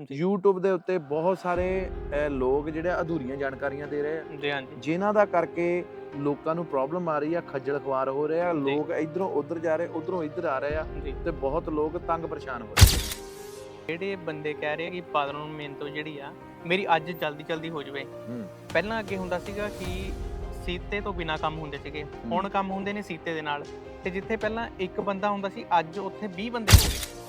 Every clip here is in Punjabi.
YouTube ਦੇ ਉੱਤੇ ਬਹੁਤ ਸਾਰੇ ਲੋਕ ਜਿਹੜੇ ਅਧੂਰੀਆਂ ਜਾਣਕਾਰੀਆਂ ਦੇ ਰਹੇ ਆ। ਜੀ ਹਾਂਜੀ। ਜਿਨ੍ਹਾਂ ਦਾ ਕਰਕੇ ਲੋਕਾਂ ਨੂੰ ਪ੍ਰੋਬਲਮ ਆ ਰਹੀ ਆ ਖੱਜਲ ਖਵਾਰ ਹੋ ਰਹੇ ਆ। ਲੋਕ ਇਧਰੋਂ ਉਧਰ ਜਾ ਰਹੇ ਉਧਰੋਂ ਇੱਧਰ ਆ ਰਹੇ ਆ ਤੇ ਬਹੁਤ ਲੋਕ ਤੰਗ ਪਰੇਸ਼ਾਨ ਹੋ ਰਹੇ। ਜਿਹੜੇ ਬੰਦੇ ਕਹਿ ਰਹੇ ਆ ਕਿ ਫਾਦਰ ਨੂੰ ਮਿਹਨਤ ਜਿਹੜੀ ਆ ਮੇਰੀ ਅੱਜ ਜਲਦੀ ਜਲਦੀ ਹੋ ਜਵੇ। ਪਹਿਲਾਂ ਅੱਗੇ ਹੁੰਦਾ ਸੀਗਾ ਕਿ ਸੀਤੇ ਤੋਂ ਬਿਨਾ ਕੰਮ ਹੁੰਦੇ ਸੀਗੇ। ਹੁਣ ਕੰਮ ਹੁੰਦੇ ਨੇ ਸੀਤੇ ਦੇ ਨਾਲ। ਤੇ ਜਿੱਥੇ ਪਹਿਲਾਂ ਇੱਕ ਬੰਦਾ ਹੁੰਦਾ ਸੀ ਅੱਜ ਉੱਥੇ 20 ਬੰਦੇ ਹੋ ਗਏ।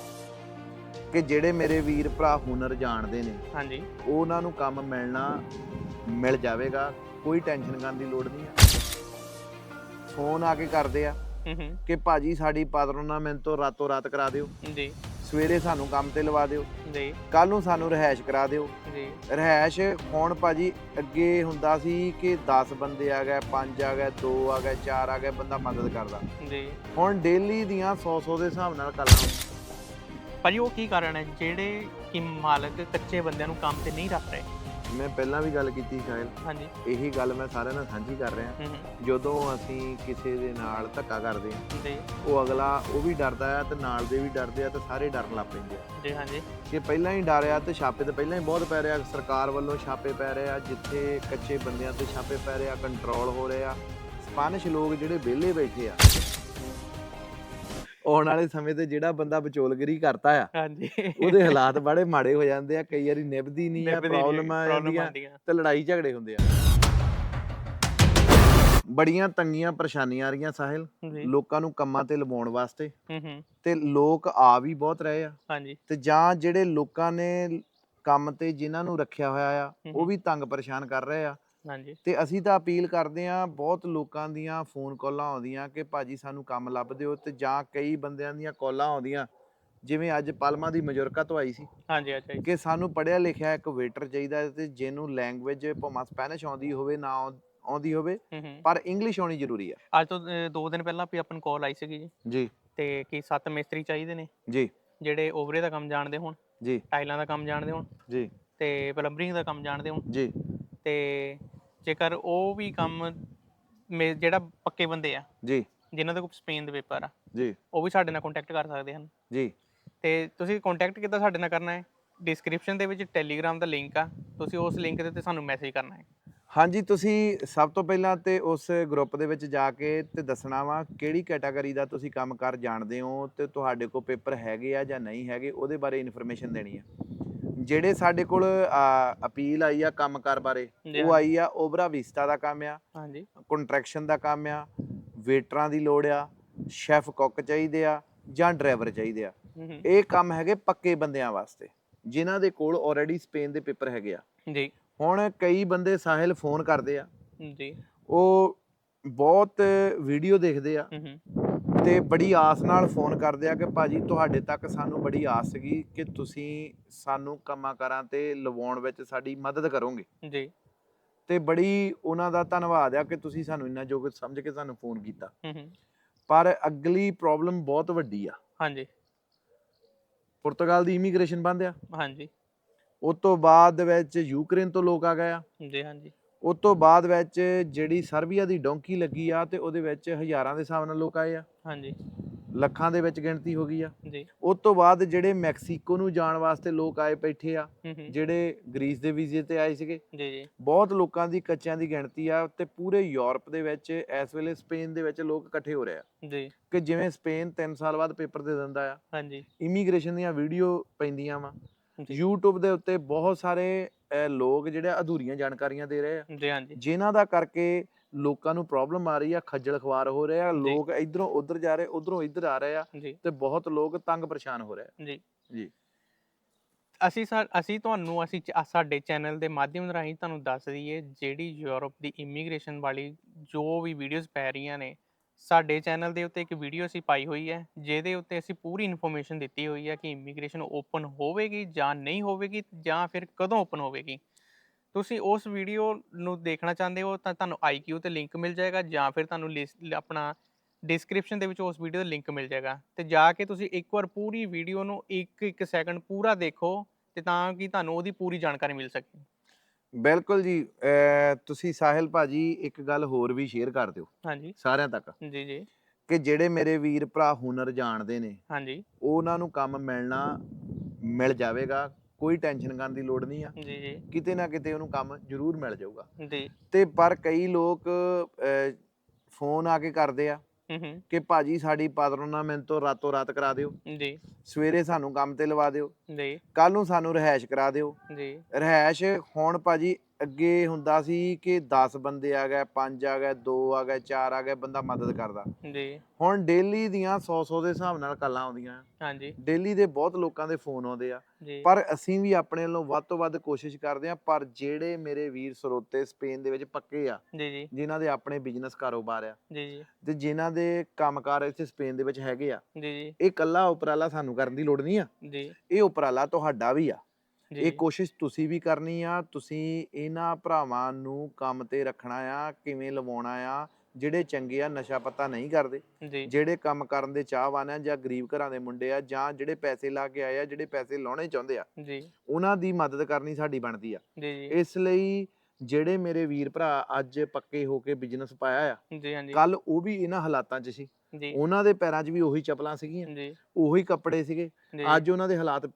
ਕਿ ਜਿਹੜੇ ਮੇਰੇ ਵੀਰ ਭਰਾ ਹੁਨਰ ਜਾਣਦੇ ਨੇ ਹਾਂਜੀ। ਉਹਨਾਂ ਨੂੰ ਕੰਮ ਮਿਲਣਾ ਮਿਲ ਜਾਵੇਗਾ ਕੋਈ ਟੈਨਸ਼ਨ ਕਰਨ ਦੀ ਲੋੜ ਨਹੀਂ ਆ। ਫੋਨ ਆ ਕੇ ਕਰਦੇ ਆ ਕਿ ਭਾਜੀ ਸਾਡੀ ਪਾਦਰੋਨਾਮੈਂਟ ਤੋਂ ਰਾਤੋਂ ਰਾਤ ਕਰਾ ਦਿਓ। ਜੀ। ਸਵੇਰੇ ਸਾਨੂੰ ਕੰਮ ਤੇ ਲਵਾ ਦਿਓ। ਜੀ। ਕੱਲ ਨੂੰ ਸਾਨੂੰ ਰਹਿائش ਕਰਾ ਦਿਓ। ਜੀ। ਰਹਿائش ਹੁਣ ਭਾਜੀ ਅੱਗੇ ਹੁੰਦਾ ਸੀ ਕਿ 10 ਬੰਦੇ ਆ ਗਏ 5 ਆ ਗਏ 2 ਆ ਗਏ 4 ਆ ਗਏ ਬੰਦਾ ਮਦਦ ਕਰਦਾ। ਜੀ। ਹੁਣ ਡੇਲੀ ਦੀਆਂ 100 100 ਦੇ ਹਿਸਾਬ ਨਾਲ ਕਰ ਭਾਜੀ ਉਹ ਕੀ ਕਾਰਨ ਹੈ? ਜਿਹੜੇ ਕਿ ਮਾਲਕ ਕੱਚੇ ਬੰਦਿਆਂ ਨੂੰ ਕੰਮ ਤੇ ਨਹੀਂ ਰੱਖ ਰਹੇ। ਮੈਂ ਪਹਿਲਾਂ ਵੀ ਗੱਲ ਕੀਤੀ ਸ਼ਾਇਦ। ਹਾਂਜੀ। ਇਹੀ ਗੱਲ ਮੈਂ ਸਾਰਿਆਂ ਨਾਲ ਸਾਂਝੀ ਕਰ ਰਿਹਾ। ਹੂੰ ਹੂੰ। ਜਦੋਂ ਅਸੀਂ ਕਿਸੇ ਦੇ ਨਾਲ ਧੱਕਾ ਕਰਦੇ ਹਾਂ ਜੀ। ਉਹ ਅਗਲਾ ਉਹ ਵੀ ਡਰਦਾ ਆ ਤੇ ਨਾਲ ਦੇ ਵੀ ਡਰਦੇ ਆ ਤੇ ਸਾਰੇ ਡਰਨ ਲੱਗ ਪੈਂਦੇ ਆ। ਜੀ ਹਾਂਜੀ। ਕਿ ਪਹਿਲਾਂ ਹੀ ਡਰਿਆ ਤੇ ਛਾਪੇ ਤੇ ਪਹਿਲਾਂ ਹੀ ਬਹੁਤ ਪੈ ਰਿਹਾ। ਸਰਕਾਰ ਵੱਲੋਂ ਛਾਪੇ ਪੈ ਰਹੇ ਆ ਜਿੱਥੇ ਕੱਚੇ ਬੰਦਿਆਂ ਤੇ ਛਾਪੇ ਪੈ ਰਹੇ ਆ ਕੰਟਰੋਲ ਹੋ ਰਹੇ ਆ। ਸਪੈਨਿਸ਼ ਲੋਕ ਜਿਹੜੇ ਵਿਹਲੇ ਬੈਠੇ ਆ ਆਉਣ ਵਾਲੇ ਸਮੇਂ ਤੇ ਜਿਹੜਾ ਬੰਦਾ ਵਿਚੋਲਗਰੀ ਕਰਤਾ ਆ ਹਾਂਜੀ। ਉਹਦੇ ਹਾਲਾਤ ਬੜੇ ਮਾੜੇ ਹੋ ਜਾਂਦੇ ਆ ਕਈ ਵਾਰੀ ਨਿਭਦੀ ਨਹੀਂ ਆ ਪ੍ਰੋਬਲਮ ਆ ਜਾਂਦੀਆਂ। ਤੇ ਲੜਾਈ ਝਗੜੇ ਹੁੰਦੇ ਆ। ਬੜੀਆਂ ਤੰਗੀਆਂ ਪਰੇਸ਼ਾਨੀਆਂ ਆ ਰਹੀਆਂ ਸਾਹਿਲ ਲੋਕਾਂ ਨੂੰ ਕੰਮਾਂ ਤੇ ਲਵਾਉਣ ਵਾਸਤੇ ਹੂੰ ਹੂੰ। ਤੇ ਲੋਕ ਆ ਵੀ ਬਹੁਤ ਰਹੇ ਆ। ਹਾਂਜੀ। ਤੇ ਜਾਂ ਜਿਹੜੇ ਲੋਕਾਂ ਨੇ ਕੰਮ ਤੇ ਜਿਨ੍ਹਾਂ ਨੂੰ ਰੱਖਿਆ ਹੋਇਆ ਆ ਉਹ। ਵੀ ਤੰਗ ਪਰੇਸ਼ਾਨ ਕਰ ਰਹੇ ਆ। ਹਾਂਜੀ। ਤੇ ਅਸੀਂ ਤਾਂ ਅਪੀਲ ਕਰਦੇ ਆ ਬਹੁਤ ਲੋਕਾਂ ਦੀਆਂ ਫੋਨ ਕਾਲਾਂ ਆਉਂਦੀਆਂ ਕਿ ਭਾਜੀ ਸਾਨੂੰ ਕੰਮ ਲੱਭ ਦਿਓ ਤੇ ਜਾਂ ਕਈ ਬੰਦਿਆਂ ਦੀਆਂ ਕਾਲਾਂ ਆਉਂਦੀਆਂ ਜਿਵੇਂ ਅੱਜ ਪਲਮਾ ਦੀ ਮਜੁਰਕਾ ਤੋਂ ਆਈ ਸੀ। ਹਾਂਜੀ ਅੱਛਾ ਜੀ ਕਿ ਸਾਨੂੰ ਪੜਿਆ ਲਿਖਿਆ ਇੱਕ ਵੇਟਰ ਚਾਹੀਦਾ ਤੇ ਜਿਹਨੂੰ ਲੈਂਗੁਏਜ ਭਾਵੇਂ ਸਪੈਨਿਸ਼ ਆਉਂਦੀ ਹੋਵੇ ਨਾ ਆਉਂ- ਆਉਂਦੀ ਹੋਵੇ ਹੂੰ ਹੂੰ। ਪਰ ਇੰਗਲਿਸ਼ ਆਉਣੀ ਜ਼ਰੂਰੀ ਆ। ਅੱਜ ਤੋਂ ਅ, ਦੋ ਦਿਨ ਪਹਿਲਾਂ ਵੀ ਆਪਾਂ ਨੂੰ ਕਾਲ ਆਈ ਸੀਗੀ ਜੀ। ਜੀ। ਤੇ ਕੀ ਸੱਤ ਮਿਸਤਰੀ ਚਾਹੀਦੇ ਨੇ। ਜੀ। ਜਿਹੜੇ ਓਵਰੇ ਦਾ ਕੰਮ ਜਾਣਦੇ ਹੋਣ ਜੀ। ਟਾਈਲਾਂ ਦਾ ਕੰਮ ਜਾਣਦੇ ਹੋਣ ਜੀ। ਤੇ ਪਲੰਬਰਿੰਗ ਦਾ ਕੰਮ ਜਾਣਦੇ ਹੋਣ। ਜੀ। ਤੇ ਜੇਕਰ ਉਹ ਵੀ ਕੰਮ ਮੇ- ਜਿਹੜਾ ਪੱਕੇ ਬੰਦੇ ਆ ਜੀ। ਜਿਨ੍ਹਾਂ ਦੇ ਕੋਲ ਸਪੇਨ ਦੇ ਪੇਪਰ ਆ ਜੀ। ਉਹ ਵੀ ਸਾਡੇ ਨਾਲ ਕੰਟੈਕਟ ਕਰ ਸਕਦੇ ਹਨ। ਜੀ। ਤੇ ਤੁਸੀਂ ਕੰਟੈਕਟ ਕਿੱਦਾਂ ਸਾਡੇ ਨਾਲ ਕਰਨਾ ਹੈ? ਡਿਸਕ੍ਰਿਪਸ਼ਨ ਦੇ ਵਿੱਚ ਟੈਲੀਗ੍ਰਾਮ ਦਾ ਲਿੰਕ ਆ ਤੁਸੀਂ ਉਸ ਲਿੰਕ ਦੇ ਉੱਤੇ ਸਾਨੂੰ ਮੈਸੇਜ ਕਰਨਾ ਹੈ। ਹਾਂਜੀ ਤੁਸੀਂ ਸਭ ਤੋਂ ਪਹਿਲਾਂ ਤੇ ਉਸ ਗਰੁੱਪ ਦੇ ਵਿੱਚ ਜਾ ਕੇ ਤੇ ਦੱਸਣਾ ਵਾ ਕਿਹੜੀ ਕੈਟਾਗਰੀ ਦਾ ਤੁਸੀਂ ਕੰਮ ਕਰ ਜਾਣਦੇ ਹੋ ਤੇ ਤੁਹਾਡੇ ਕੋਲ ਪੇਪਰ ਹੈਗੇ ਆ ਜਾਂ ਨਹੀਂ ਹੈਗੇ ਉਹਦੇ ਬਾਰੇ ਇਨਫੋਰਮੇਸ਼ਨ ਦੇਣੀ ਆ ਜਿਹੜੇ ਸਾਡੇ ਕੋਲ ਅਪੀਲ ਆਈ ਆ ਕੰਮਕਾਰ ਬਾਰੇ ਜੀ ਉਹ ਆਈ ਆ ਓਬਰਾ ਵਿਸਟਾ ਦਾ ਕੰਮ ਆ ਹਾਂਜੀ। ਕੰਟਰੈਕਸ਼ਨ ਦਾ ਕੰਮ ਆ ਵੇਟਰਾਂ ਦੀ ਲੋੜ ਆ ਸ਼ੈਫ ਕੁੱਕ ਚਾਹੀਦੇ ਆ ਜਾਂ ਡਰਾਈਵਰ ਚਾਹੀਦੇ ਆ। ਇਹ ਕੰਮ ਹੈਗੇ ਪੱਕੇ ਬੰਦਿਆਂ ਵਾਸਤੇ ਜਿਨ੍ਹਾਂ ਦੇ ਕੋਲ ਆਲਰੇਡੀ ਸਪੇਨ ਦੇ ਪੇਪਰ ਹੈਗੇ ਆ। ਜੀ। ਹੁਣ ਕਈ ਬੰਦੇ ਸਾਹਿਲ ਫੋਨ ਕਰਦੇ ਆ। ਜੀ। ਉਹ ਬਹੁਤ ਵੀਡੀਓ ਦੇਖਦੇ ਆ। ਤੇ ਬੜੀ ਆਸ ਨਾਲ ਫੋਨ ਕਰਦੇ ਆ ਕਿ ਭਾਜੀ ਤੁਹਾਡੇ ਤੱਕ ਸਾਨੂੰ ਬੜੀ ਆਸ ਸੀਗੀ ਕਿ ਤੁਸੀਂ ਸਾਨੂੰ ਕੰਮਾਂ ਕਾਰਾਂ ਤੇ ਲਵਾਉਣ ਵਿੱਚ ਸਾਡੀ ਮਦਦ ਕਰੋਗੇ। ਜੀ। ਤੇ ਬੜੀ ਉਹਨਾਂ ਦਾ ਧੰਨਵਾਦ ਆ ਕਿ ਤੁਸੀਂ ਸਾਨੂੰ ਇੰਨਾ ਯੋਗ ਸਮਝ ਕੇ ਸਾਨੂੰ ਫੋਨ ਕੀਤਾ। ਹੂੰ ਹੂੰ। ਪਰ ਅਗਲੀ ਪ੍ਰੋਬਲਮ ਬਹੁਤ ਵੱਡੀ ਆ। ਹਾਂਜੀ। ਪੁਰਤਗਾਲ ਦੀ ਇਮੀਗ੍ਰੇਸ਼ਨ ਬੰਦ ਆ। ਹਾਂਜੀ। ਉਸ ਤੋਂ ਬਾਅਦ ਵਿੱਚ ਯੂਕਰੇਨ ਤੋਂ ਲੋਕ ਆ ਗਏ ਆ। ਜੀ ਹਾਂਜੀ। ਉਸ ਤੋਂ ਬਾਅਦ ਵਿੱਚ ਜਿਹੜੀ ਸਰਬੀਆ ਦੀ ਡੋਂਕੀ ਲੱਗੀ ਆ ਤੇ ਉਹਦੇ ਵਿੱਚ ਹਜ਼ਾਰਾਂ ਦੇ ਹਿਸਾਬ ਨਾਲ ਲੋਕ ਆਏ ਆ। ਹਾਂਜੀ। ਲੱਖਾਂ ਦੇ ਵਿੱਚ ਗਿਣਤੀ ਹੋ ਗਈ ਆ। ਜੀ। ਉਸ ਤੋਂ ਬਾਅਦ ਜਿਹੜੇ ਮੈਕਸੀਕੋ ਨੂੰ ਜਾਣ ਵਾਸਤੇ ਲੋਕ ਆਏ ਬੈਠੇ ਆ ਜਿਹੜੇ ਗ੍ਰੀਸ ਦੇ ਵੀਜ਼ੇ ਤੇ ਆਏ ਸੀਗੇ। ਜੀ ਜੀ। ਬਹੁਤ ਲੋਕਾਂ ਦੀ ਕੱਚਿਆਂ ਦੀ ਗਿਣਤੀ ਆ ਤੇ ਪੂਰੇ ਯੂਰਪ ਦੇ ਵਿੱਚ ਇਸ ਵੇਲੇ ਸਪੇਨ ਦੇ ਵਿੱਚ ਲੋਕ ਇਕੱਠੇ ਹੋ ਰਹੇ ਆ। ਜੀ। ਕਿ ਜਿਵੇਂ ਸਪੇਨ 3 ਸਾਲ ਬਾਅਦ ਪੇਪਰ ਦੇ ਦਿੰਦਾ ਆ। ਹਾਂਜੀ। ਇਮੀਗ੍ਰੇਸ਼ਨ ਦੀਆਂ ਵੀਡੀਓ ਪੈਂਦੀਆਂ ਵਾ। ਜੀ YouTube ਦੇ ਉੱਤੇ ਬਹੁਤ ਸਾਰੇ ਅਹ, ਲੋਕ ਜਿਹੜੇ ਅਧੂਰੀਆਂ ਜਾਣਕਾਰੀਆਂ ਦੇ ਰਹੇ ਆ। ਜੀ ਹਾਂਜੀ। ਜਿਨ੍ਹਾਂ ਦਾ ਕਰਕੇ ਲੋਕਾਂ ਨੂੰ ਪ੍ਰੋਬਲਮ ਆ ਰਹੀ ਆ ਖੱਜਲ ਖਵਾਰ ਹੋ ਰਹੇ ਆ ਲੋਕ ਇਧਰੋਂ ਉਧਰ ਜਾ ਰਹੇ ਉਧਰੋਂ ਇੱਧਰ ਆ ਰਹੇ ਆ ਜੀ। ਤੇ ਬਹੁਤ ਲੋਕ ਤੰਗ ਪਰੇਸ਼ਾਨ ਹੋ ਰਹੇ ਆ। ਜੀ। ਜੀ। ਅਸੀਂ ਸਾ- ਅਸੀਂ ਤੁਹਾਨੂੰ ਅਸੀਂ ਚ- ਸਾਡੇ ਚੈਨਲ ਦੇ ਮਾਧਿਅਮ ਰਾਹੀਂ ਤੁਹਾਨੂੰ ਦੱਸ ਦਈਏ ਜਿਹੜੀ ਯੂਰਪ ਦੀ ਇਮੀਗ੍ਰੇਸ਼ਨ ਵਾਲੀ ਜੋ ਵੀ ਵੀਡੀਓਜ਼ ਪੈ ਰਹੀਆਂ ਨੇ ਸਾਡੇ ਚੈਨਲ ਦੇ ਉੱਤੇ ਇੱਕ ਵੀਡੀਓ ਅਸੀਂ ਪਾਈ ਹੋਈ ਹੈ, ਜਿਹਦੇ ਉੱਤੇ ਅਸੀਂ ਪੂਰੀ ਇਨਫੋਰਮੇਸ਼ਨ ਦਿੱਤੀ ਹੋਈ ਹੈ ਕਿ ਇਮੀਗ੍ਰੇਸ਼ਨ ਓਪਨ ਹੋਵੇਗੀ ਜਾਂ ਨਹੀਂ ਹੋਵੇਗੀ ਜਾਂ ਫਿਰ ਕਦੋਂ ਓਪਨ ਹੋਵੇਗੀ। ਤੁਸੀਂ ਉਸ ਵੀਡੀਓ ਨੂੰ ਦੇਖਣਾ ਚਾਹੁੰਦੇ ਹੋ ਤਾਂ ਤੁਹਾਨੂੰ ਆਈਕਿਊ ਤੇ ਲਿੰਕ ਮਿਲ ਜਾਏਗਾ ਜਾਂ ਫਿਰ ਤੁਹਾਨੂੰ ਲਿਸ- ਆਪਣਾ ਡਿਸਕ੍ਰਿਪਸ਼ਨ ਦੇ ਵਿੱਚ ਉਸ ਵੀਡੀਓ ਦਾ ਲਿੰਕ ਮਿਲ ਜਾਏਗਾ। ਤੇ ਜਾ ਕੇ ਤੁਸੀਂ ਇੱਕ ਵਾਰ ਪੂਰੀ ਵੀਡੀਓ ਨੂੰ ਇੱਕ ਇੱਕ ਸੈਕਿੰਡ ਪੂਰਾ ਦੇਖੋ ਤੇ ਤਾਂ ਕਿ ਤੁਹਾਨੂੰ ਉਹਦੀ ਪੂਰੀ ਜਾਣਕਾਰੀ ਮਿਲ ਸਕੇ। ਬਿਲਕੁਲ ਜੀ ਅਹ, ਤੁਸੀਂ ਸਾਹਿਲ ਭਾਜੀ ਇੱਕ ਗੱਲ ਹੋਰ ਵੀ ਸ਼ੇਅਰ ਕਰ ਦਿਓ ਹਾਂਜੀ। ਸਾਰਿਆਂ ਤੱਕ। ਜੀ ਜੀ। ਕਿ ਜਿਹੜੇ ਮੇਰੇ ਵੀਰ ਭਰਾ ਹੁਨਰ ਜਾਣਦੇ ਨੇ ਹਾਂਜੀ। ਉਹਨਾਂ ਨੂੰ ਕੰਮ ਮਿਲਣਾ ਮਿਲ ਜਾਵੇਗਾ ਕੋਈ ਟੈਨਸ਼ਨ ਕਰਨ ਦੀ ਲੋੜ ਨਹੀਂ ਆ। ਜੀ ਜੀ। ਕਿਤੇ ਨਾ ਕਿਤੇ ਉਹਨੂੰ ਕੰਮ ਜ਼ਰੂਰ ਮਿਲ ਜਾਊਗਾ। ਜੀ। ਤੇ ਪਰ ਕਈ ਲੋਕ ਅਹ, ਫੋਨ ਆ ਕੇ ਕਰਦੇ ਆ ਹੂੰ ਹੂੰ। ਕਿ ਭਾਜੀ ਸਾਡੀ ਪਾਤਰੋਨਾਮੈਂਟ ਤੋਂ ਰਾਤੋਂ ਰਾਤ ਕਰਾ ਦਿਓ। ਜੀ। ਸਵੇਰੇ ਸਾਨੂੰ ਕੰਮ ਤੇ ਲਵਾ ਦਿਓ। ਜੀ। ਕੱਲ ਨੂੰ ਸਾਨੂੰ ਰਿਹਾਇਸ਼ ਕਰਾ ਦਿਓ। ਜੀ। ਰਿਹਾਇਸ਼ ਹੁਣ ਭਾਜੀ ਅੱਗੇ ਹੁੰਦਾ ਸੀ ਕਿ 10 ਬੰਦੇ ਆ ਗਏ 5 ਆ ਗਏ 2 ਆ ਗਏ 4 ਆ ਗਏ ਬੰਦਾ ਮਦਦ ਕਰਦਾ। ਜੀ। ਹੁਣ ਡੇਲੀ ਦੀਆਂ 100 100 ਦੇ ਹਿਸਾਬ ਨਾਲ ਕਾਲਾਂ ਆਉਂਦੀਆਂ। ਹਾਂਜੀ। ਡੇਲੀ ਦੇ ਬਹੁਤ ਲੋਕਾਂ ਦੇ ਫੋਨ ਆਉਂਦੇ ਆ। ਪਰ ਅਸੀਂ ਵੀ ਆਪਣੇ ਵੱਲੋਂ ਵੱਧ ਤੋਂ ਵੱਧ ਕੋਸ਼ਿਸ਼ ਕਰਦੇ ਆ ਪਰ ਜਿਹੜੇ ਮੇਰੇ ਵੀਰ ਸਰੋਤੇ ਸਪੇਨ ਦੇ ਵਿੱਚ ਪੱਕੇ ਆ ਜੀ ਜੀ। ਜਿਨ੍ਹਾਂ ਦੇ ਆਪਣੇ ਬਿਜ਼ਨਸ ਕਾਰੋਬਾਰ ਆ ਜੀ ਜੀ। ਤੇ ਜਿਨ੍ਹਾਂ ਦੇ ਕੰਮਕਾਰ ਇੱਥੇ ਸਪੇਨ ਦੇ ਵਿੱਚ ਹੈਗੇ ਆ ਜੀ ਜੀ। ਇਹ ਕੱਲਾ ਉਪਰਾਲਾ ਸਾਨੂੰ ਕਰਨ ਦੀ ਲੋੜ ਨਹੀਂ ਆ। ਜੀ। ਇਹ ਉਪਰਾਲਾ ਤੁਹਾਡਾ ਵੀ ਆ। ਇਹ ਕੋਸ਼ਿਸ਼ ਤੁਸੀਂ ਵੀ ਕਰਨੀ ਆ ਤੁਸੀਂ ਇਹਨਾਂ ਭਰਾਵਾਂ ਨੂੰ ਕੰਮ ਤੇ ਰੱਖਣਾ ਆ ਕਿਵੇਂ ਲਵਾਉਣਾ ਆ ਜਿਹੜੇ ਚੰਗੇ ਆ ਨਸ਼ਾ ਪਤਾ ਨਹੀਂ ਕਰਦੇ। ਜਿਹੜੇ ਕੰਮ ਕਰਨ ਦੇ ਚਾਹਵਾਨ ਆ ਜਾਂ ਗਰੀਬ ਘਰਾਂ ਦੇ ਮੁੰਡੇ ਆ ਜਾਂ ਜਿਹੜੇ ਪੈਸੇ ਲਾ ਕੇ ਆਏ ਆ ਜਿਹੜੇ ਪੈਸੇ ਲਾਉਣੇ ਚਾਹੁੰਦੇ ਆ ਜੀ। ਉਹਨਾਂ ਦੀ ਮਦਦ ਕਰਨੀ ਸਾਡੀ ਬਣਦੀ ਆ। ਇਸ ਲਈ ਜਿਹੜੇ ਮੇਰੇ ਵੀਰ ਭਰਾ ਅੱਜ ਪੱਕੇ ਹੋ ਕੇ ਬਿਜ਼ਨਸ ਪਾਇਆ ਆ ਜੀ ਹਾਂਜੀ। ਕੱਲ ਉਹ ਵੀ ਇਹਨਾਂ ਹਾਲਾਤਾਂ 'ਚ ਸੀ। ਉਹਨਾਂ ਦੇ ਪੈਰਾਂ 'ਚ ਵੀ ਉਹੀ ਚੱਪਲਾਂ ਸੀਗੀਆਂ। ਉਹੀ ਕੱਪੜੇ ਸੀਗੇ। ਅੱਜ ਉਹਨਾਂ ਦੇ ਹਾਲਾਤ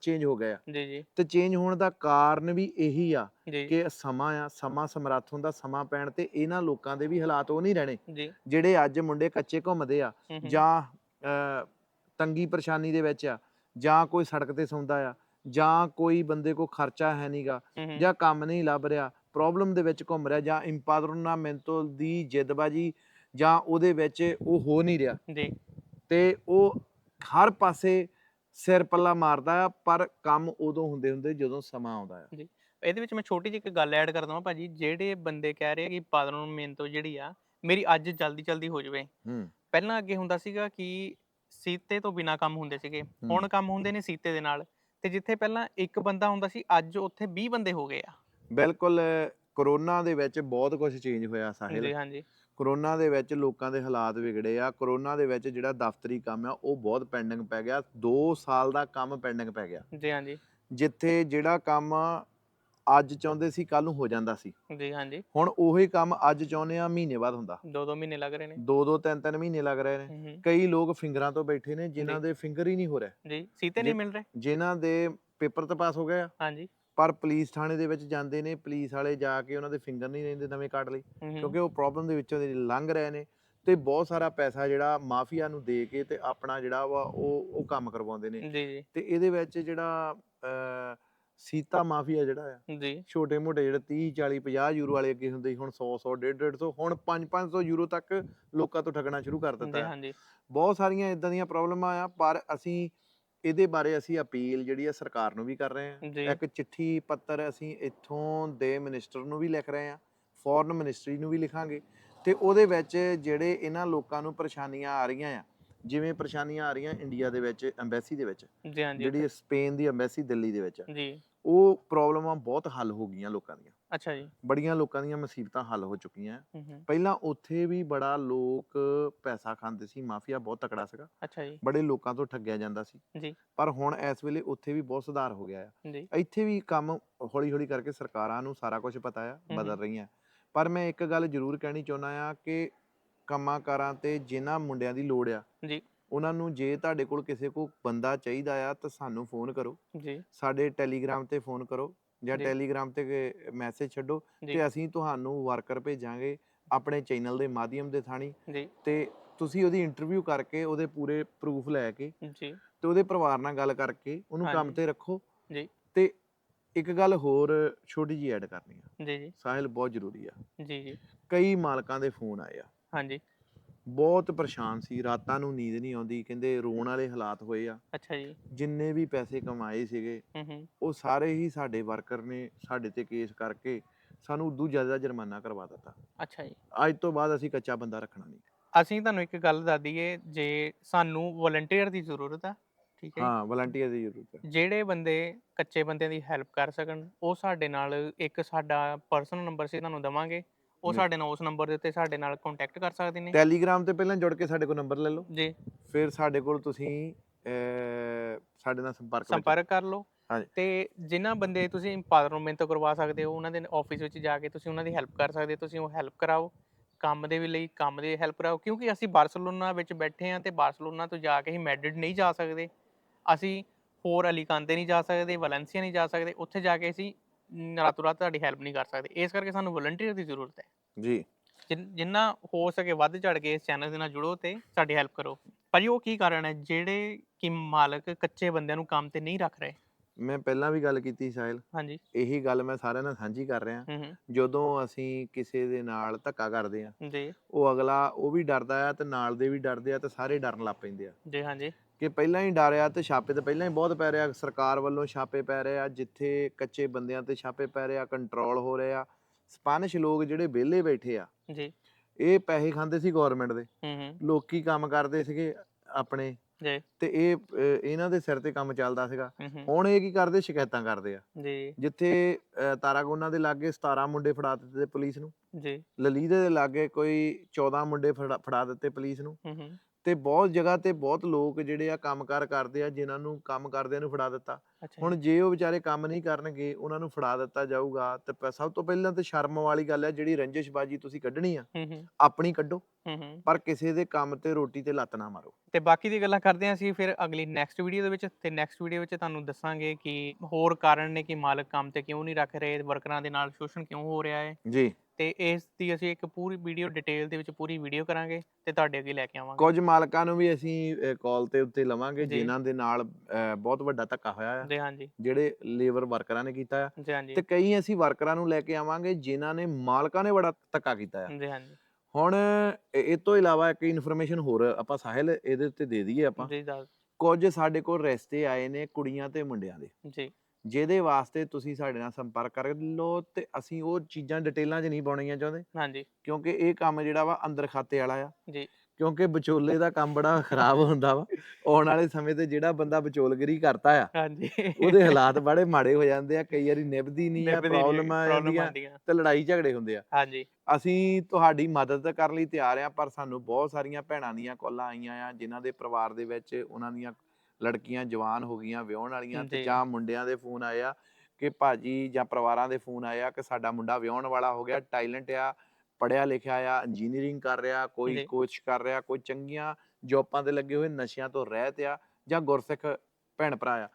ਚੇਂਜ ਹੋ ਗਏ ਆ। ਜੀ ਜੀ। ਤੇ ਚੇਂਜ ਹੋਣ ਦਾ ਕਾਰਨ ਵੀ ਇਹੀ ਆ ਜੀ। ਕਿ ਸਮਾਂ ਆ ਸਮਾਂ ਸਮਰੱਥ ਹੁੰਦਾ ਸਮਾਂ ਪੈਣ ਤੇ ਇਹਨਾਂ ਲੋਕਾਂ ਦੇ ਵੀ ਹਾਲਾਤ ਉਹ ਨਹੀਂ ਰਹਿਣੇ। ਜੀ। ਜਿਹੜੇ ਅੱਜ ਮੁੰਡੇ ਕੱਚੇ ਘੁੰਮਦੇ ਆ ਜਾਂ ਅਹ, ਤੰਗੀ ਪਰੇਸ਼ਾਨੀ ਦੇ ਵਿੱਚ ਆ ਜਾਂ ਕੋਈ ਸੜਕ ਤੇ ਸੌਂਦਾ ਆ ਜਾਂ ਕੋਈ ਬੰਦੇ ਕੋ ਖਰਚਾ ਹੈ ਨਹੀਂਗਾ ਹੂੰ ਹੂੰ, ਜਾਂ ਕੰਮ ਨਹੀਂ ਲੱਭ ਰਿਹਾ ਪ੍ਰੋਬਲਮ ਦੇ ਵਿੱਚ ਘੁੰਮ ਰਿਹਾ ਜਾਂ ਇੰਪਾਦਰਨਾਮੈਂਟੋ ਦੀ ਜਿੱਦਬਾਜੀ ਜਾਂ ਉਹਦੇ ਵਿੱਚ ਉਹ ਹੋ ਨਹੀਂ ਰਿਹਾ ਜੀ। ਤੇ ਉਹ ਹਰ ਪਾਸੇ ਸਿਰ ਪੱਲਾ ਮਾਰਦਾ ਆ ਪਰ ਕੰਮ ਉਦੋਂ ਹੁੰਦੇ ਹੁੰਦੇ ਜਦੋਂ ਸਮਾਂ ਆਉਂਦਾ ਆ। ਇਹਦੇ ਵਿੱਚ ਮੈਂ ਛੋਟੀ ਜਿਹੀ ਇੱਕ ਗੱਲ ਐਡ ਕਰ ਦਵਾਂ ਭਾਜੀ ਜਿਹੜੇ ਬੰਦੇ ਕਹਿ ਰਹੇ ਆ ਕਿ ਪਾਦਰ ਨੂੰ ਮੇਨ ਤੋਂ ਜਿਹੜੀ ਆ ਮੇਰੀ ਅੱਜ ਜਲਦੀ ਜਲਦੀ ਹੋ ਜਾਵੇ। ਹੂੰ। ਪਹਿਲਾਂ ਅੱਗੇ ਹੁੰਦਾ ਸੀਗਾ ਕਿ ਸੀਤੇ ਤੋਂ ਬਿਨਾ ਕੰਮ ਹੁੰਦੇ ਸੀਗੇ ਹੁਣ ਕੰਮ ਹੁੰਦੇ ਨੇ ਸੀਤੇ ਦੇ ਨਾਲ। ਤੇ ਜਿੱਥੇ ਪਹਿਲਾਂ ਇੱਕ ਬੰਦਾ ਹੁੰਦਾ ਸੀ ਅੱਜ ਉੱਥੇ 20 ਬੰਦੇ ਹੋ ਗਏ ਆ। ਬਿਲਕੁਲ ਕਰੋਨਾ ਦੇ ਵਿੱਚ ਬਹੁਤ ਕੁਝ ਚੇਂਜ ਹੋਇਆ ਸਾਹਿਲ ਜੀ ਹਾਂਜੀ। ਕਰੋਨਾ ਦੇ ਵਿੱਚ ਲੋਕਾਂ ਦੇ ਹਾਲਾਤ ਵਿਗੜੇ ਆ। ਕਰੋਨਾ ਦੇ ਵਿੱਚ ਜਿਹੜਾ ਦਫ਼ਤਰੀ ਕੰਮ ਆ ਉਹ ਬਹੁਤ ਪੈਂਡਿੰਗ ਪੈ ਗਿਆ। 2 ਸਾਲ ਦਾ ਕੰਮ ਪੈਂਡਿੰਗ ਪੈ ਗਿਆ। ਜੀ ਹਾਂਜੀ ਜਿੱਥੇ ਜਿਹੜਾ ਕੰਮ ਅੱਜ ਚਾਹੁੰਦੇ ਸੀ ਕੱਲ ਨੂੰ ਹੋ ਜਾਂਦਾ ਸੀ। ਜੀ ਹਾਂਜੀ ਹੁਣ ਉਹੀ ਕੰਮ ਅੱਜ ਚਾਹੁੰਦੇ ਆ ਮਹੀਨੇ ਬਾਅਦ ਹੁੰਦਾ। ਦੋ ਦੋ ਮਹੀਨੇ ਲੱਗ ਰਹੇ ਨੇ। ਦੋ ਦੋ ਤਿੰਨ ਤਿੰਨ ਮਹੀਨੇ ਲੱਗ ਰਹੇ ਨੇ। ਕਈ ਲੋਕ ਫਿੰਗਰਾਂ ਤੋਂ ਬੈਠੇ ਨੇ ਜਿਨ੍ਹਾਂ। ਦੇ ਫਿੰਗਰ ਹੀ ਨਹੀਂ ਹੋ ਰਹੇ। ਜੀ ਸੀਤੇ ਨਹੀਂ ਮਿਲ ਰਹੇ। ਜਿਨ੍ਹਾਂ ਦੇ ਪੇਪਰ ਤਾਂ ਪਾਸ ਹੋ ਗਏ ਆ। ਹਾਂਜੀ ਪਰ ਪੁਲਿਸ ਥਾਣੇ ਦੇ ਵਿੱਚ ਜਾਂਦੇ ਨੇ ਪੁਲਿਸ ਵਾਲੇ ਜਾ ਕੇ ਉਹਨਾਂ ਦੇ ਫਿੰਗਰ ਨਹੀਂ ਰਹਿੰਦੇ ਨਵੇਂ ਕੱਢ ਲਈ ਕਿਉਂਕਿ ਉਹ ਪ੍ਰੋਬਲਮ ਦੇ ਵਿੱਚੋਂ ਦੀ ਲੰਘ ਰਹੇ ਨੇ ਤੇ ਬਹੁਤ ਸਾਰਾ ਪੈਸਾ ਜਿਹੜਾ ਮਾਫੀਆ ਨੂੰ ਦੇ ਕੇ ਤੇ ਆਪਣਾ ਜਿਹੜਾ ਵਾ ਉਹ ਉਹ ਕੰਮ ਕਰਵਾਉਂਦੇ ਨੇ। ਤੇ ਇਹਦੇ ਵਿੱਚ ਜਿਹੜਾ ਸੀਤਾ ਮਾਫੀਆ ਜਿਹੜਾ ਆ ਜੀ। ਛੋਟੇ ਮੋਟੇ ਜਿਹੜੇ 30 40 50 ਯੂਰੋ ਵਾਲੇ ਅੱਗੇ ਹੁੰਦੇ ਸੀ ਹੁਣ 100 100 150 150 ਹੁਣ 5 500 ਯੂਰੋ ਤੱਕ ਲੋਕਾਂ ਤੋਂ ਠੱਗਣਾ ਸ਼ੁਰੂ ਕਰ ਦਿੱਤਾ। ਹੈ ਹਾਂਜੀ। ਬਹੁਤ ਸਾਰੀਆਂ ਇਦਾਂ ਦੀਆਂ ਪ੍ਰੋਬਲਮਾਂ ਆ ਪਰ ਅਸੀਂ ਇਹਦੇ ਬਾਰੇ ਅਸੀਂ ਅਪੀਲ ਜਿਹੜੀ ਆ ਸਰਕਾਰ ਨੂੰ ਵੀ ਕਰ ਰਹੇ ਹਾਂ। ਜੀ। ਇੱਕ ਚਿੱਠੀ ਪੱਤਰ ਅਸੀਂ ਇੱਥੋਂ ਦੇ ਮਿਨਿਸਟਰ ਨੂੰ ਵੀ ਲਿਖ ਰਹੇ ਹਾਂ ਫੋਰਨ ਮਿਨਿਸਟਰੀ ਨੂੰ ਵੀ ਲਿਖਾਂਗੇ ਤੇ ਉਹਦੇ ਵਿੱਚ ਜਿਹੜੇ ਇਹਨਾਂ ਲੋਕਾਂ ਨੂੰ ਪਰੇਸ਼ਾਨੀਆਂ ਆ ਰਹੀਆਂ ਆ ਜਿਵੇਂ ਪਰੇਸ਼ਾਨੀਆਂ ਆ ਰਹੀਆਂ ਇੰਡੀਆ ਦੇ ਵਿੱਚ ਐਮਬੈਸੀ ਦੇ ਵਿੱਚ ਜੀ ਹਾਂਜੀ ਜਿਹੜੀ ਸਪੇਨ ਦੀ ਐਮਬੈਸੀ ਦਿੱਲੀ ਦੇ ਵਿੱਚ ਆ, ਜੀ। ਉਹ ਪ੍ਰੋਬਲਮਾਂ ਬਹੁਤ ਹੱਲ ਹੋ ਗਈਆਂ ਲੋਕਾਂ ਦੀਆਂ। ਅੱਛਾ ਜੀ। ਬੜੀਆਂ ਲੋਕਾਂ ਦੀਆਂ ਮੁਸੀਬਤਾਂ ਹੱਲ ਹੋ ਚੁੱਕੀਆਂ। ਹੂੰ ਹੂੰ, ਪਹਿਲਾਂ ਉੱਥੇ ਵੀ ਬੜਾ ਲੋਕ ਪੈਸਾ ਖਾਂਦੇ ਸੀ ਮਾਫੀਆ ਬਹੁਤ ਤਕੜਾ ਸੀਗਾ। ਅੱਛਾ ਜੀ। ਬੜੇ ਲੋਕਾਂ ਤੋਂ ਠੱਗਿਆ ਜਾਂਦਾ ਸੀ। ਜੀ। ਪਰ ਹੁਣ ਇਸ ਵੇਲੇ ਉੱਥੇ ਵੀ ਬਹੁਤ ਸੁਧਾਰ ਹੋ ਗਿਆ ਆ। ਜੀ। ਇੱਥੇ ਵੀ ਕੰਮ ਹੌਲੀ ਹੌਲੀ ਕਰਕੇ ਸਰਕਾਰਾਂ ਨੂੰ ਸਾਰਾ ਕੁਝ ਪਤਾ ਆ ਹਮ ਬਦਲ ਰਹੀਆਂ। ਪਰ ਮੈਂ ਇੱਕ ਗੱਲ ਜ਼ਰੂਰ ਕਹਿਣੀ ਚਾਹੁੰਦਾ ਆ ਕਿ ਕੰਮਾਂ ਕਾਰਾਂ ਤੇ ਜਿਨ੍ਹਾਂ ਮੁੰਡਿਆਂ ਦੀ ਲੋੜ ਆ ਜੀ। ਉਹਨਾਂ ਨੂੰ ਜੇ ਤੁਹਾਡੇ ਕੋਲ ਕਿਸੇ ਕੋ ਬੰਦਾ ਚਾਹੀਦਾ ਆ ਤਾਂ ਸਾਨੂੰ ਫੋਨ ਕਰੋ। ਜੀ। ਸਾਡੇ ਟੈਲੀਗ੍ਰਾਮ ਤੇ ਫੋਨ ਕਰੋ ਜਾਂ ਜੀ। ਟੈਲੀਗ੍ਰਾਮ ਤੇ ਮੈਸੇਜ ਛੱਡੋ ਜੀ। ਤੇ ਅਸੀਂ ਤੁਹਾਨੂੰ ਵਰਕਰ ਭੇਜਾਂਗੇ ਆਪਣੇ ਚੈਨਲ ਦੇ ਮਾਧਿਅਮ ਦੇ ਥਾਣੀ। ਜੀ। ਤੇ ਤੁਸੀਂ ਉਹਦੀ ਇੰਟਰਵਿਊ ਕਰਕੇ ਉਹਦੇ ਪੂਰੇ ਪ੍ਰੂਫ ਲੈ ਕੇ ਜੀ। ਤੇ ਉਹਦੇ ਪਰਿਵਾਰ ਨਾਲ ਗੱਲ ਕਰਕੇ ਉਹਨੂੰ ਕੰਮ ਹਾਂਜੀ। ਤੇ ਰੱਖੋ। ਜੀ। ਤੇ ਇੱਕ ਗੱਲ ਹੋਰ ਛੋਟੀ ਜੀ ਐਡ ਕਰਨੀ ਆ। ਜੀ ਜੀ। ਸਾਹਿਲ ਬਹੁਤ ਜ਼ਰੂਰੀ ਆ। ਜੀ ਜੀ। ਕਈ ਮਾਲਕਾਂ ਦੇ ਫੋਨ ਆਏ ਆ। ਹਾਂਜੀ। ਬਹੁਤ ਪਰੇਸ਼ਾਨ ਸੀ ਰਾਤਾਂ ਨੂੰ ਨੀਂਦ ਨਹੀਂ ਆਉਂਦੀ ਕਹਿੰਦੇ ਰੋਣ ਵਾਲੇ ਹਾਲਾਤ ਹੋਏ ਆ। ਅੱਛਾ ਜੀ। ਜਿੰਨੇ ਵੀ ਪੈਸੇ ਕਮਾਏ ਸੀਗੇ ਹੂੰ ਹੂੰ। ਉਹ ਸਾਰੇ ਹੀ ਸਾਡੇ ਵਰਕਰ ਨੇ ਸਾਡੇ ਤੇ ਕੇਸ ਕਰਕੇ ਸਾਨੂੰ ਉਦੋਂ ਜ਼ਿਆਦਾ ਜੁਰਮਾਨਾ ਕਰਵਾ ਦਿੱਤਾ। ਅੱਛਾ ਜੀ। ਅੱਜ ਤੋਂ ਬਾਅਦ ਅਸੀਂ ਕੱਚਾ ਬੰਦਾ ਰੱਖਣਾ ਨਹੀਂ। ਅਸੀਂ ਤੁਹਾਨੂੰ ਇੱਕ ਗੱਲ ਦੱਸ ਦਈਏ ਜੇ ਸਾਨੂੰ ਵਲੰਟੀਅਰ ਦੀ ਜ਼ਰੂਰਤ ਆ ਠੀਕ ਹੈ ਜੀ? ਹਾਂ ਵਲੰਟੀਅਰ ਦੀ ਜ਼ਰੂਰਤ ਹੈ ਜਿਹੜੇ ਬੰਦੇ ਕੱਚੇ ਬੰਦਿਆਂ ਦੀ ਹੈਲਪ ਕਰ ਸਕਣ ਉਹ ਸਾਡੇ ਨਾਲ ਇੱਕ ਸਾਡਾ ਪਰਸਨਲ ਨੰਬਰ ਸੀ ਤੁਹਾਨੂੰ ਦਵਾਂਗੇ। ਉਹ। ਸਾਡੇ ਨਾਲ ਉਸ ਨੰਬਰ ਦੇ ਉੱਤੇ ਸਾਡੇ ਨਾਲ ਕੰਟੈਕਟ ਕਰ ਸਕਦੇ ਨੇ। ਟੈਲੀਗ੍ਰਾਮ ਤੇ ਪਹਿਲਾਂ ਜੁੜ ਕੇ ਸਾਡੇ ਕੋਲ ਨੰਬਰ ਲੈ ਲਓ। ਜੀ। ਫਿਰ ਸਾਡੇ ਕੋਲ ਤੁਸੀਂ ਅਹ, ਸਾਡੇ ਨਾਲ ਸੰਪਰਕ ਵਿੱਚ- ਸੰਪਰਕ ਕਰ ਲਓ। ਹਾਂਜੀ। ਤੇ ਜਿਨ੍ਹਾਂ ਬੰਦੇ ਤੁਸੀਂ ਮਿਹਨਤ ਕਰਵਾ ਸਕਦੇ ਹੋ ਉਹਨਾਂ ਦੇ ਆਫਿਸ ਵਿੱਚ ਜਾ ਕੇ ਤੁਸੀਂ ਉਹਨਾਂ ਦੀ ਹੈਲਪ ਕਰ ਸਕਦੇ ਹੋ ਤੁਸੀਂ ਉਹ ਹੈਲਪ ਕਰਾਓ। ਕੰਮ ਦੇ ਵੀ ਲਈ ਕੰਮ ਦੇ ਹੈਲਪ ਕਰਾਓ ਕਿਉਂਕਿ ਅਸੀਂ ਬਾਰਸਲੋਨਾ ਵਿੱਚ ਬੈਠੇ ਹਾਂ ਤੇ ਬਾਰਸਲੋਨਾ ਤੋਂ ਜਾ ਕੇ ਹੀ ਮੈਡਰਿਡ ਨਹੀਂ ਜਾ ਸਕਦੇ। ਅਸੀਂ ਹੋਰ ਅਲੀਕਾਂਤੇ ਨਹੀਂ ਜਾ ਸਕਦੇ ਵੈਲੈਂਸੀਆ ਨਹੀਂ ਜਾ ਸਕਦੇ ਉੱਥੇ ਜਾ ਕੇ ਅਸੀਂ ਰਾਤੋਂ ਰਾਤ ਤੁਹਾਡੀ ਹੈਲਪ ਨਹੀਂ ਕਰ ਸਕਦੇ। ਇਸ ਕਰਕੇ ਸਾਨੂੰ ਵਲੰਟੀਅਰ ਦੀ ਜ਼ਰੂਰਤ ਹੈ। ਜੀ। ਜਿਨ- ਜਿੰਨਾ ਹੋ ਸਕੇ ਵੱਧ ਚੜ ਕੇ ਇਸ ਚੈਨਲ ਦੇ ਨਾਲ ਜੁੜੋ ਤੇ ਸਾਡੀ ਹੈਲਪ ਕਰੋ। ਭਾਜੀ ਉਹ ਕੀ ਕਾਰਨ ਹੈ? ਜਿਹੜੇ ਕਿ ਮਾਲਕ ਕੱਚੇ ਬੰਦਿਆਂ ਨੂੰ ਕੰਮ ਤੇ ਨਹੀਂ ਰੱਖ ਰਹੇ। ਮੈਂ ਪਹਿਲਾਂ ਵੀ ਗੱਲ ਕੀਤੀ ਸਾਹਿਲ। ਹਾਂਜੀ। ਇਹੀ ਗੱਲ ਮੈਂ ਸਾਰਿਆਂ ਨਾਲ ਸਾਂਝੀ ਕਰ ਰਿਹਾ। ਹੂੰ ਹੂੰ। ਜਦੋਂ ਅਸੀਂ ਕਿਸੇ ਦੇ ਨਾਲ ਧੱਕਾ ਕਰਦੇ ਆ ਜੀ। ਉਹ ਅਗਲਾ ਉਹ ਵੀ ਡਰਦਾ ਆ ਤੇ ਨਾਲ ਦੇ ਵੀ ਡਰਦੇ ਆ ਤੇ ਸਾਰੇ ਡਰਨ ਲੱਗ ਪੈਂਦੇ ਆ। ਜੀ ਹਾਂਜੀ। ਕਿ ਪਹਿਲਾਂ ਹੀ ਡਰਿਆ ਤੇ ਛਾਪੇ ਤੇ ਪਹਿਲਾਂ ਹੀ ਬਹੁਤ ਪੈ ਰਿਹਾ ਸਰਕਾਰ ਵੱਲੋਂ ਛਾਪੇ ਪੈ ਰਹੇ ਆ ਜਿੱਥੇ ਕੱਚੇ ਬੰਦਿਆਂ ਤੇ ਛਾਪੇ ਪੈ ਰਹੇ ਆ ਕੰਟਰੋਲ ਹੋ ਰਹੇ ਆ। ਸਪੈਨਿਸ਼ ਲੋਕ ਜਿਹੜੇ ਵਿਹਲੇ ਬੈਠੇ ਆ ਜੀ। ਇਹ ਪੈਸੇ ਖਾਂਦੇ ਸੀ ਗਵਰਨਮੈਂਟ ਦੇ। ਲੋਕੀ ਕੰਮ ਕਰਦੇ ਸੀਗੇ ਆਪਣੇ ਜੀ। ਤੇ ਇਹ ਇਹਨਾਂ ਦੇ ਸਿਰ ਤੇ ਕੰਮ ਚੱਲਦਾ ਸੀਗਾ। ਹੁਣ ਇਹ ਕੀ ਕਰਦੇ? ਸ਼ਿਕਾਇਤਾਂ ਕਰਦੇ ਆ। ਜੀ। ਜਿੱਥੇ ਤਾਰਾਗੋਨਾ ਦੇ ਲਾਗੇ 17 ਮੁੰਡੇ ਫੜਾ ਦਿੱਤੇ ਪੁਲਿਸ ਨੂੰ। ਜੀ। ਲਲੀਦੇ ਦੇ ਲਾਗੇ ਕੋਈ 14 ਮੁੰਡੇ ਫੜਾ ਦਿੱਤੇ ਪੁਲਿਸ ਨੂੰ। ਤੇ ਬਹੁਤ ਜਗ੍ਹਾ ਤੇ ਬਹੁਤ ਲੋਕ ਜਿਹੜੇ ਆ ਕੰਮਕਾਰ ਕਰਦੇ ਆ ਜਿਨ੍ਹਾਂ ਨੂੰ ਕੰਮ ਕਰਦਿਆਂ ਨੂੰ ਫੜਾ ਦਿੱਤਾ। ਅੱਛਾ ਹੁਣ ਜੇ ਉਹ ਵਿਚਾਰੇ ਕੰਮ ਨਹੀਂ ਕਰਨਗੇ ਉਹਨਾਂ ਨੂੰ ਫੜਾ ਦਿੱਤਾ ਜਾਊਗਾ ਤੇ ਪ- ਸਭ ਤੋਂ ਪਹਿਲਾਂ ਤੇ ਸ਼ਰਮ ਵਾਲੀ ਗੱਲ ਹੈ ਜਿਹੜੀ ਰੰਜਿਸ਼ਬਾਜੀ ਤੁਸੀਂ ਕੱਢਣੀ ਆ ਹੂੰ ਹੂੰ। ਆਪਣੀ ਕੱਢੋ ਹੂੰ ਹੂੰ। ਪਰ ਕਿਸੇ ਦੇ ਕੰਮ ਤੇ ਰੋਟੀ ਤੇ ਲੱਤ ਨਾ ਮਾਰੋ। ਤੇ ਬਾਕੀ ਦੀ ਗੱਲਾਂ ਕਰਦੇ ਹਾਂ ਅਸੀਂ ਫਿਰ ਅਗਲੀ ਨੈਕਸਟ ਵੀਡੀਓ ਦੇ ਵਿੱਚ ਤੇ ਨੈਕਸਟ ਵੀਡੀਓ ਵਿੱਚ ਤੁਹਾਨੂੰ ਦੱਸਾਂਗੇ ਕਿ ਹੋਰ ਕਾਰਨ ਨੇ ਕਿ ਮਾਲਕ ਕੰਮ ਤੇ ਕਿਉਂ ਨਹੀਂ ਰੱਖ ਰਹੇ ਵਰਕਰਾਂ ਦੇ ਨਾਲ ਸ਼ੋਸ਼ਣ ਕਿਉਂ ਹੋ ਰਿਹਾ ਹੈ ਜੀ। ਤੇ ਇਸ ਦੀ ਅਸੀਂ ਇੱਕ ਪੂਰੀ ਵੀਡੀਓ ਡਿਟੇਲ ਦੇ ਵਿੱਚ ਪੂਰੀ ਵੀਡੀਓ ਕਰਾਂਗੇ ਤੇ ਤੁਹਾਡੇ ਅੱਗੇ ਲੈ ਕੇ ਆਵਾਂਗੇ। ਕੁਝ ਮਾਲਕਾਂ ਨੂੰ ਵੀ ਅਸੀਂ ਕਾਲ ਤੇ ਉੱਤੇ ਲਵਾਂਗੇ ਜੀ। ਜਿਨ੍ਹਾਂ ਦੇ ਨਾਲ ਅਹ, ਬਹੁਤ ਵੱਡਾ ਧੱਕਾ ਹੋਇਆ ਜੀ ਹਾਂਜੀ। ਜਿਹੜੇ ਲੇਬਰ ਵਰਕਰਾਂ ਨੇ ਕੀਤਾ ਜੀ ਹਾਂਜੀ। ਤੇ ਕਈ ਅਸੀਂ ਵਰਕਰਾਂ ਨੂੰ ਲੈ ਕੇ ਆਵਾਂਗੇ ਜਿਨ੍ਹਾਂ ਨੇ ਮਾਲਕਾਂ ਨੇ ਬੜਾ ਧੱਕਾ ਕੀਤਾ ਜੀ ਹਾਂਜੀ। ਹੁਣ ਇਹ ਇਹ ਤੋਂ ਇਲਾਵਾ ਇੱਕ ਇਨਫੋਰਮੇਸ਼ਨ ਹੋਰ ਆਪਾਂ ਸਾਹਿਲ ਇਹਦੇ ਉੱਤੇ ਦੇ ਦਈਏ ਆਪਾਂ। ਜੀ ਦੱਸ। ਕੁਝ ਸਾਡੇ ਕੋਲ ਰਿਸ਼ਤੇ ਆਏ ਨੇ ਕੁੜੀਆਂ ਤੇ ਮੁੰਡਿਆਂ ਦੇ। ਜੀ। ਜਿਹਦੇ ਵਾਸਤੇ ਤੁਸੀਂ ਸਾਡੇ ਨਾਲ ਸੰਪਰਕ ਕਰ ਲਓ ਤੇ ਅਸੀਂ ਉਹ ਚੀਜ਼ਾਂ ਡਿਟੇਲਾਂ 'ਚ ਨਹੀਂ ਪਾਉਣੀਆਂ ਚਾਹੁੰਦੇ। ਹਾਂਜੀ। ਕਿਉਂਕਿ ਇਹ ਕੰਮ ਜਿਹੜਾ ਵਾ ਅੰਦਰ ਖਾਤੇ ਵਾਲਾ ਆ। ਜੀ। ਕਿਉਂਕਿ ਵਿਚੋਲੇ ਦਾ ਕੰਮ ਬੜਾ ਖਰਾਬ ਹੁੰਦਾ ਵਾ। ਆਉਣ ਵਾਲੇ ਸਮੇਂ ਤੇ ਜਿਹੜਾ ਬੰਦਾ ਵਿਚੋਲਗਰੀ ਕਰਤਾ ਆ ਹਾਂਜੀ। ਉਹਦੇ ਹਾਲਾਤ ਬੜੇ ਮਾੜੇ ਹੋ ਜਾਂਦੇ ਆ ਕਈ ਵਾਰੀ ਨਿਭਦੀ ਨਹੀਂ ਆ ਪ੍ਰੋਬਲਮ ਆ ਜਾਂਦੀਆਂ। ਤੇ ਲੜਾਈ ਝਗੜੇ ਹੁੰਦੇ ਆ। ਹਾਂਜੀ। ਅਸੀਂ ਤੁਹਾਡੀ ਮਦਦ ਕਰਨ ਲਈ ਤਿਆਰ ਆ ਪਰ ਸਾਨੂੰ ਬਹੁਤ ਸਾਰੀਆਂ ਭੈਣਾਂ ਦੀਆਂ ਕਾਲਾਂ ਆਈਆਂ ਆ ਜਿਨ੍ਹਾਂ ਦੇ ਪਰਿਵਾਰ ਦੇ ਵਿੱਚ ਉਹਨਾਂ ਦੀਆਂ ਲੜਕੀਆਂ ਜਵਾਨ ਹੋ ਗਈਆਂ ਵਿਆਹਣ ਵਾਲੀਆਂ ਤੇ ਜੀ। ਜਾਂ ਮੁੰਡਿਆਂ ਦੇ ਫੋਨ ਆਏ ਆ ਕਿ ਭਾਜੀ ਜਾਂ ਪਰਿਵਾਰਾਂ ਦੇ ਫੋਨ ਆਏ ਆ ਕਿ ਸਾਡਾ ਮੁੰਡਾ ਵਿਆਹਣ ਵਾਲਾ ਹੋ ਗਿਆ ਟੈਲੈਂਟ ਆ ਪੜਿਆ ਲਿਖਿਆ ਆ ਇੰਜੀਨੀਅਰਿੰਗ ਕਰ ਰਿਹਾ ਕੋਈ ਜੀ। ਕੋਚ ਕਰ ਰਿਹਾ ਕੋਈ ਚੰਗੀਆਂ ਜੌਬਾਂ ਤੇ ਲੱਗੇ ਹੋਏ ਨਸ਼ਿਆਂ ਤੋਂ ਰਹਿਤ ਆ ਜਾਂ ਗੁਰਸਿੱਖ ਭੈਣ ਭਰਾ ਆ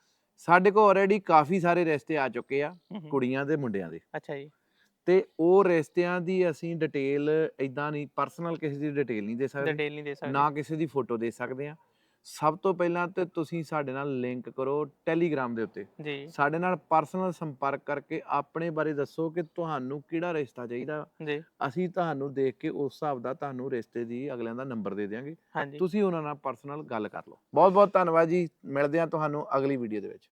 ਸਾਡੇ ਕੋਲ ਆਲਰੇਡੀ ਕਾਫੀ ਸਾਰੇ ਰਿਸ਼ਤੇ ਆ ਚੁੱਕੇ ਆ। ਕੁੜੀਆਂ ਦੇ ਮੁੰਡਿਆਂ ਦੇ ਅੱਛਾ ਜੀ ਤੇ ਉਹ ਰਿਸ਼ਤਿਆਂ ਦੀ ਅਸੀਂ ਡਿਟੇਲ ਇਦਾਂ ਨਹੀਂ ਪਰਸਨਲ ਕਿਸੇ ਦੀ ਡਿਟੇਲ ਨਹੀਂ ਦੇ ਸਕਦੇ ਡਿਟੇਲ ਨਹੀਂ ਦੇ ਸਕਦੇ ਨਾ ਕਿਸੇ ਦੀ ਫੋਟੋ ਦੇ ਸਕਦੇ ਆ ਸਭ ਤੋਂ ਪਹਿਲਾਂ ਤੇ ਤੁਸੀਂ ਸਾਡੇ ਨਾਲ ਲਿੰਕ ਕਰੋ ਟੈਲੀਗ੍ਰਾਮ ਦੇ ਉੱਤੇ। ਜੀ। ਸਾਡੇ ਨਾਲ ਪਰਸਨਲ ਸੰਪਰਕ ਕਰਕੇ ਆਪਣੇ ਬਾਰੇ ਦੱਸੋ ਕਿ ਤੁਹਾਨੂੰ ਕਿਹੜਾ ਰਿਸ਼ਤਾ ਚਾਹੀਦਾ। ਜੀ। ਅਸੀਂ ਤੁਹਾਨੂੰ ਦੇਖ ਕੇ ਉਸ ਹਿਸਾਬ ਦਾ ਤੁਹਾਨੂੰ ਰਿਸ਼ਤੇ ਦੀ ਅਗਲਿਆਂ ਦਾ ਨੰਬਰ ਦੇ ਹਾਂਜੀ। ਤੁਸੀਂ ਉਹਨਾਂ ਨਾਲ ਪਰਸਨਲ ਗੱਲ ਕਰ ਲਓ। ਬਹੁਤ ਬਹੁਤ ਧੰਨਵਾਦ ਜੀ। ਮਿਲਦੇ ਹਾਂ ਤੁਹਾਨੂੰ ਅਗਲੀ ਵੀਡੀਓ ਦੇ ਵਿੱਚ।